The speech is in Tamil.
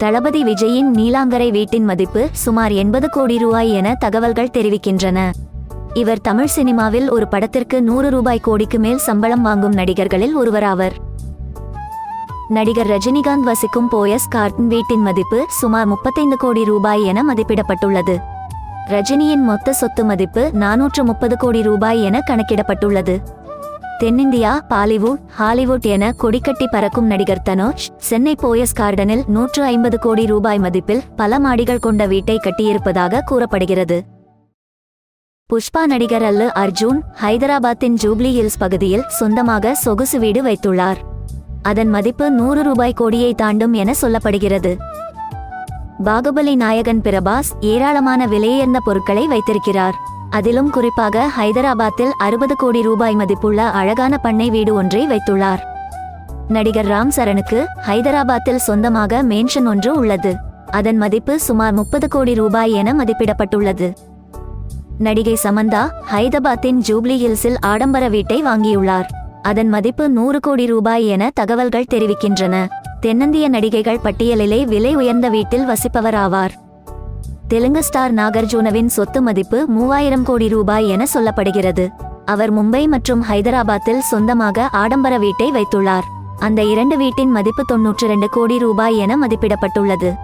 தளபதி விஜயின் நீலாங்கரை வீட்டின் மதிப்பு சுமார் எண்பது கோடி ரூபாய் என தகவல்கள் தெரிவிக்கின்றன. இவர் தமிழ் சினிமாவில் ஒரு படத்திற்கு நூறு ரூபாய் கோடிக்கு மேல் சம்பளம் வாங்கும் நடிகர்களில் ஒருவராவர். நடிகர் ரஜினிகாந்த் வசிக்கும் போயஸ் கார்டன் வீட்டின் மதிப்பு சுமார் முப்பத்தைந்து கோடி ரூபாய் என மதிப்பிடப்பட்டுள்ளது. ரஜினியின் மொத்த சொத்து மதிப்பு நானூற்று முப்பது கோடி ரூபாய் என கணக்கிடப்பட்டுள்ளது. தென்னிந்தியா பாலிவுட் ஹாலிவுட் என கொடிக்கட்டி பறக்கும் நடிகர் தனோஷ் சென்னை போயஸ் கார்டனில் நூற்று ஐம்பது கோடி ரூபாய் மதிப்பில் பல மாடிகள் கொண்ட வீட்டை கட்டியிருப்பதாக கூறப்படுகிறது. புஷ்பா நடிகர் அல்லு அர்ஜுன் ஹைதராபாத்தின் ஜூப்ளி ஹில்ஸ் பகுதியில் சொந்தமாக சொகுசு வீடு வைத்துள்ளார். அதன் மதிப்பு நூறு ரூபாய் கோடியை தாண்டும் என சொல்லப்படுகிறது. பாகுபலி நாயகன் பிரபாஸ் ஏராளமான விலையுயர்ந்த பொருட்களை வைத்திருக்கிறார். அதிலும் குறிப்பாக ஹைதராபாத்தில் அறுபது கோடி ரூபாய் மதிப்புள்ள அழகான பண்ணை வீடு ஒன்றை வைத்துள்ளார். நடிகர் ராம் சரணுக்கு ஹைதராபாத்தில் சொந்தமாக மேன்ஷன் ஒன்று உள்ளது. அதன் மதிப்பு சுமார் முப்பது கோடி ரூபாய் என மதிப்பிடப்பட்டுள்ளது. நடிகை சமந்தா ஹைதராபாத்தின் ஜூப்ளி ஹில்ஸில் ஆடம்பர வீட்டை வாங்கியுள்ளார். அதன் மதிப்பு நூறு கோடி ரூபாய் என தகவல்கள் தெரிவிக்கின்றன. தென்னிந்திய நடிகைகள் பட்டியலிலே விலை உயர்ந்த வீட்டில் வசிப்பவர் ஆவார் தெலுங்கு ஸ்டார் நாகார்ஜுனவின் சொத்து மதிப்பு மூவாயிரம் கோடி ரூபாய் என சொல்லப்படுகிறது. அவர் மும்பை மற்றும் ஹைதராபாத்தில் சொந்தமாக ஆடம்பர வீட்டை வைத்துள்ளார். அந்த இரண்டு வீட்டின் மதிப்பு தொன்னூற்று இரண்டு கோடி ரூபாய் என மதிப்பிடப்பட்டுள்ளது.